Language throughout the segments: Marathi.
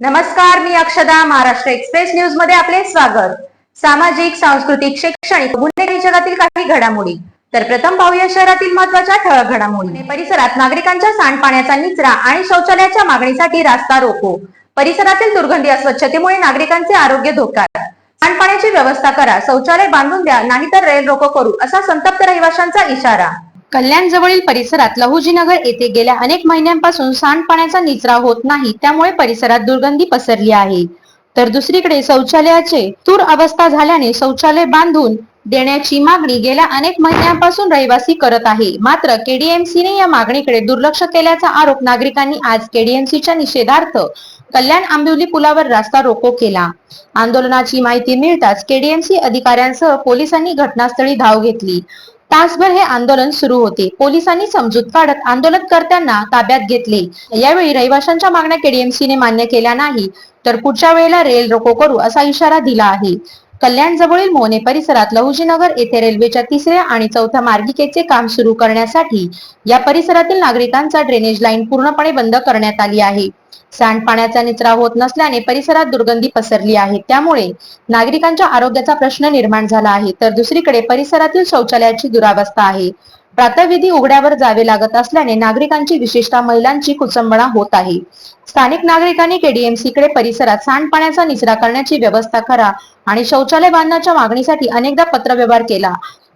नमस्कार मी अक्षदा महाराष्ट्र एक्सप्रेस न्यूजमध्ये आपले स्वागत. सामाजिक सांस्कृतिक शैक्षणिक गुन्हेगारी जगातील काही घडामोडी. तर प्रथम पाहूया शहरातील महत्त्वाच्या ठळक घडामोडी. परिसरात नागरिकांच्या सांडपाण्याचा निचरा आणि शौचालयाच्या मागणीसाठी रास्ता रोको. परिसरातील दुर्गंधी अस्वच्छतेमुळे नागरिकांचे आरोग्य धोक्यात. सांडपाण्याची व्यवस्था करा शौचालय बांधून द्या नाहीतर रेल रोको करू असा संतप्त रहिवाशांचा इशारा. कल्याण जवळील परिसरात लहुजीनगर येथे गेल्या अनेक महिन्यांपासून सांडपाण्याचा निचरा होत नाही त्यामुळे परिसरात दुर्गंधी पसरली आहे. तर दुसरीकडे शौचालयाचे तूर अवस्था झाल्याने शौचालय बांधून देण्याची मागणी गेल्या अनेक महिन्यांपासून रहिवासी करत आहे. मात्र केडीएमसीने या मागणीकडे दुर्लक्ष केल्याचा आरोप नागरिकांनी आज केडीएमसीच्या निषेधार्थ कल्याण आंबिवली पुलावर रास्ता रोको केला. आंदोलनाची माहिती मिळताच केडीएमसी अधिकाऱ्यांसह पोलिसांनी घटनास्थळी धाव घेतली. तासभर हे आंदोलन सुरू होते. पोलिसांनी समजूत काढत आंदोलनकर्त्यांना ताब्यात घेतले. यावेळी रहिवाशांच्या मागण्या केडीएमसीने मान्य केल्या नाही. तर पुढच्या वेळेला रेल रोको करू असा इशारा दिला आहे. कल्याण जवळील मोने परिसरात लहुजीनगर येथे रेल्वेच्या तिसऱ्या आणि चौथ्या मार्गिकेचे काम सुरू करण्यासाठी या परिसरातील नागरिकांचा ड्रेनेज लाईन पूर्णपणे बंद करण्यात आली आहे. सांडपाण्याचा निचरा होत नसल्याने परिसरात दुर्गंधी पसरली आहे. त्यामुळे नागरिकांच्या आरोग्याचा प्रश्न निर्माण झाला आहे. तर दुसरीकडे परिसरातील शौचालयाची दुरावस्था आहे. प्रातविधी उघड्यावर जावे लागत असल्याने नागरिकांची विशेषतः महिलांची कुचंबणा होत आहे. स्थानिक नागरिकांनी केडीएमसी कडे परिसरात सांडपाण्याचा निचरा करण्याची व्यवस्था करा आणि शौचालय बांधण्याच्या मागणीसाठी अनेकदा पत्रव्यवहार केला.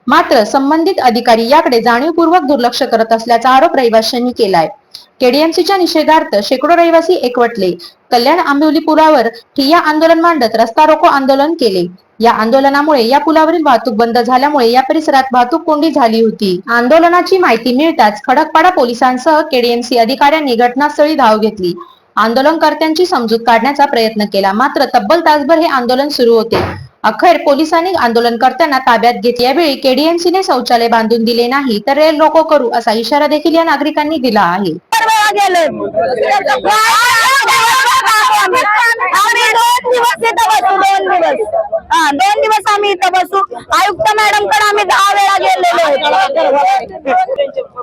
मात्र संबंधित अधिकारी याकडे जाणीवपूर्वक दुर्लक्ष करत असल्याचा आरोप रहिवाशांनी केलाय. केडीएमसीच्या निषेधार्थ शेकडो रहिवासी एकवटले. कल्याण आंबिवली पुलावर ठिय्या आंदोलन मांडत रस्ता रोको आंदोलन केले. या आंदोलनामुळे या पुलावरील वाहतूक बंद झाल्यामुळे या परिसरात वाहतूक कोंडी झाली होती. आंदोलनाची माहिती मिळताच खडकपाडा पोलिसांसह केडीएमसी अधिकाऱ्यांनी घटनास्थळी धाव घेतली. आंदोलनकर्त्यांची समजूत काढण्याचा प्रयत्न केला. मात्र तब्बल तासभर हे आंदोलन सुरू होते. अखेर पोलिसांनी आंदोलनकर्त्यांना ताब्यात घेतले यावेळी केडीएमसीने शौचालय बांधून दिले नाही तर रेल रोको करू असा इशारा देखील या नागरिकांनी दिला आहे आम्ही दोन दिवस इथं बसू दोन दिवस हा दोन दिवस आम्ही इथं बसू आयुक्त मॅडमकडे आम्ही दहा वेळा गेलेलो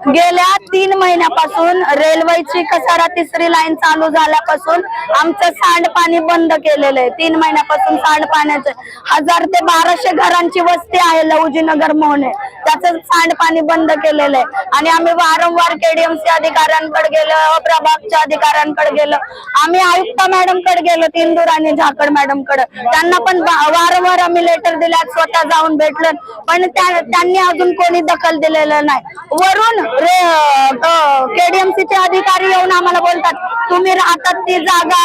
गेल्या तीन महिन्यापासून रेल्वेची कसारा तिसरी लाईन चालू झाल्यापासून आमचं सांडपाणी बंद केलेलं आहे. तीन महिन्यापासून सांडपाण्याचे हजार ते बाराशे घरांची वस्ती आहे लहुजीनगर मोहने. त्याचं सांडपाणी बंद केलेलं आहे. आणि आम्ही वारंवार केडीएमसी अधिकाऱ्यांकडे गेलो प्रभागच्या अधिकाऱ्यांकडे गेलो. आम्ही आयुक्त मॅडमकडे गेलो इंदूर आणि झाकड मॅडमकडे त्यांना पण वारंवार आम्ही लेटर दिल्यात स्वतः जाऊन भेटलं. पण त्यांनी अजून कोणी दखल दिलेलं नाही. वरून केडीएमसीचे अधिकारी येऊन आम्हाला बोलतात तुम्ही राहतात ती जागा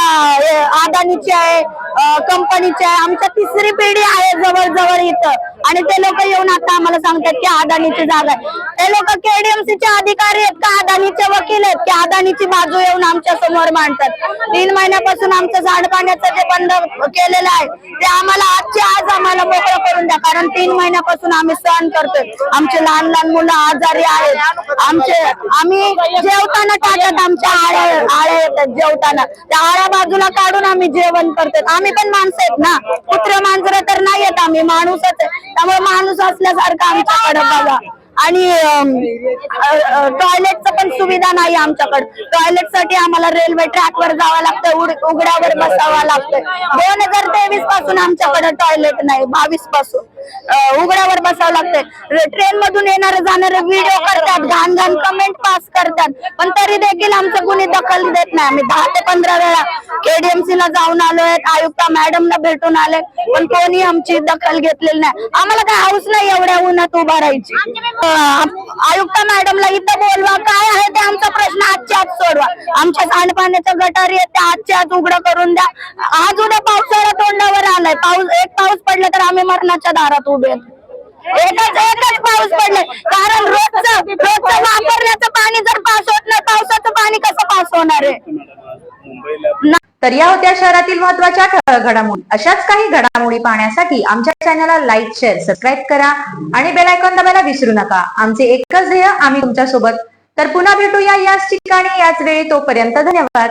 अदानीची आहे. कंपनीच्या आमच्या तिसरी पिढी आहे जवळ जवळ इथं. आणि ते लोक येऊन आता आम्हाला सांगतात की अदानीची जागा आहे. ते लोक केडीएमसी चे अधिकारी आहेत का? अदानीचे वकील आहेत की अदानीची बाजू येऊन आमच्यासमोर मांडतात? तीन महिन्यापासून आमचं झाडपाण्याचं जे बंद केलेलं आहे ते आम्हाला आजचे आज आम्हाला मोकळं करून द्या. कारण तीन महिन्यापासून आम्ही सहन करतोय. आमचे लहान लहान मुलं आजारी आहेत. आमचे आम्ही जेवताना टाकत आमच्या आळ्या आळ्या येतात जेवताना. त्या आळ्या बाजूला काढून आम्ही जेवण करतो आम्ही पण माणसं आहेत ना. कुत्र मांजर तर नाही येत आम्ही माणूसच त्यामुळे माणूस असल्यासारखं आमच्याकडे बघा. आणि टॉयलेटचं पण सुविधा नाही आमच्याकडे. टॉयलेटसाठी आम्हाला रेल्वे ट्रॅकवर जावं लागतं उड- उघड्यावर बसावं लागतं दोन हजार तेवीसपासून आमच्याकडे टॉयलेट नाही बावीसपासून. उघड्यावर बसावं लागतंय ट्रेन मधून येणारे जाणारे व्हिडिओ करतात घाण घाण कमेंट पास करतात. पण तरी देखील आमचं कुणी दखल देत नाही. आम्ही दहा ते पंधरा वेळा केडीएमसी ला जाऊन आलोय आयुक्त मॅडमला भेटून आले पण कोणी आमची दखल घेतलेली नाही. आम्हाला काय हाऊस नाही एवढ्या उन्हात उभा राहायची. आयुक्ता आयुक्त मॅडमला इथं बोलवा काय आहे ते आमचा प्रश्न आजच्या आज सोडवा. आमच्या सांडपाण्याच्या गटारी आहेत त्या आजच्या आज उघडं करून द्या. आज उद्या पावसाळा तोंडावर आलाय. पाऊस एक पाऊस पडला तर आम्ही मरणाच्या दारात उभे आहेत. एकच एकच पाऊस पडलाय. कारण रोजचं रोजचं वापरण्याचं पाणी जर पास होत नाही पावसाचं पाणी कसं पास होणार आहे? तर या होत्या शहरातील महत्त्वाच्या घडामोडी. अशाच काही घडामोडी पाहण्यासाठी आमच्या चॅनलला लाईक शेअर सबस्क्राईब करा आणि बेल आयकॉन दाबायला विसरू नका. आमचे एकच ध्येय आम्ही तुमच्यासोबत तर पुन्हा भेटूया याच ठिकाणी याच वेळी. तोपर्यंत धन्यवाद.